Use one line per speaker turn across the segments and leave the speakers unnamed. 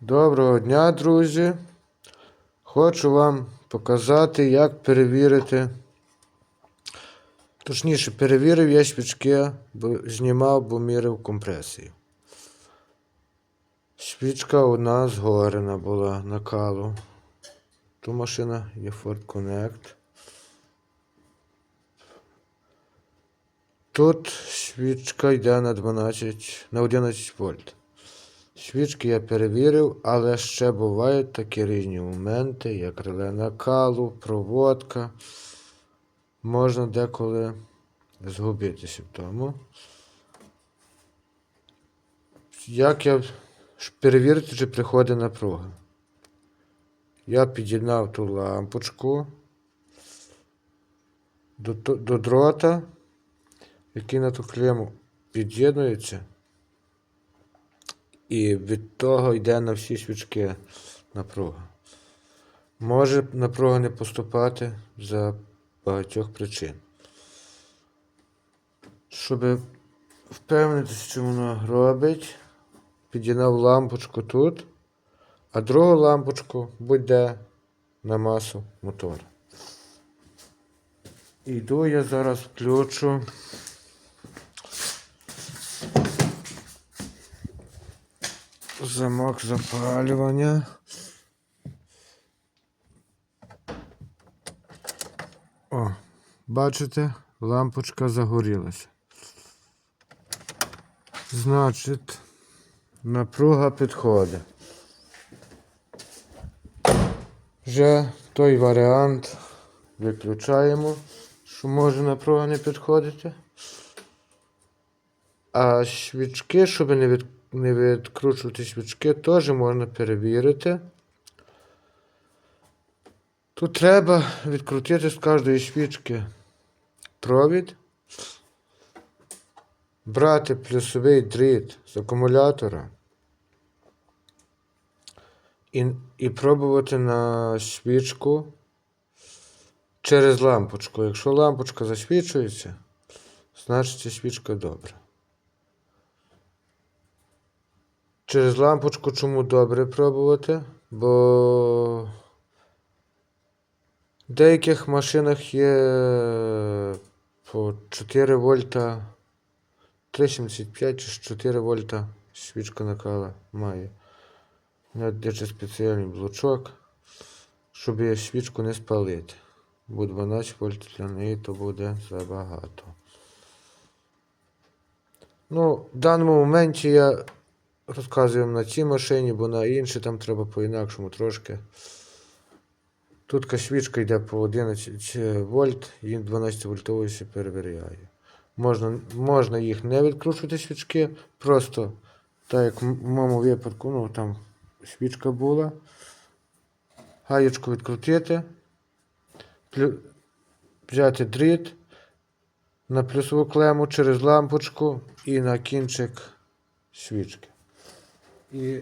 Доброго дня, друзі. Хочу вам показати, як перевірити. Точніше, перевірив я свічки, бо знімав, бо мірив компресію. Свічка одна згорена була накалу. Ту машина є Ford Connect. Тут свічка йде на 12, на 11 вольт. Свічки я перевірив, але ще бувають такі різні моменти, як реле накалу, проводка. Можна деколи згубитися в тому. Як я перевірити, чи приходить напруга? Я під'єднав ту лампочку до, до дрота, який на ту клему під'єднується. І від того йде на всі свічки напруга. Може напруга не поступати за багатьох причин. Щоб впевнитися, що воно робить, під'єднав лампочку тут, а другу лампочку будь-де на масу мотора. Іду я зараз включу. Замок запалювання. О, бачите, лампочка загорілася. Значить, напруга підходить. Вже той варіант виключаємо, що може напруга не підходити. А свічки, щоб не, від, не відкручувати свічки, теж можна перевірити. Тут треба відкрутити з кожної свічки провід, брати плюсовий дріт з акумулятора і, і пробувати на свічку через лампочку. Якщо лампочка засвічується, значить свічка добра. Через лампочку чому добре пробувати? Бо в деяких машинах є по 4 вольта 3,75 чи 4 вольта свічка накала має. Є спеціальний блочок, щоб свічку не спалити. Бо 12 вольт для неї то буде забагато. Ну, в даному моменті я розказую вам на цій машині, бо на іншій там треба по-інакшому трошки. Тут свічка йде по 11 вольт, і 12 вольтовою се перевіряє. Можна, можна їх не відкручувати свічки, просто так як в моєму випадку, ну там свічка була. Гаєчку відкрутити, взяти дріт на плюсову клему через лампочку і на кінчик свічки. І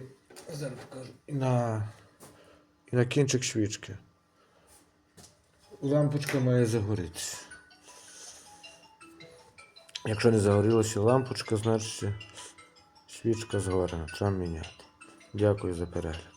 зараз покажу. І на, і на кінчик свічки. Лампочка має загорітися. Якщо не загорілася лампочка, значить свічка згорена. Треба міняти. Дякую за перегляд.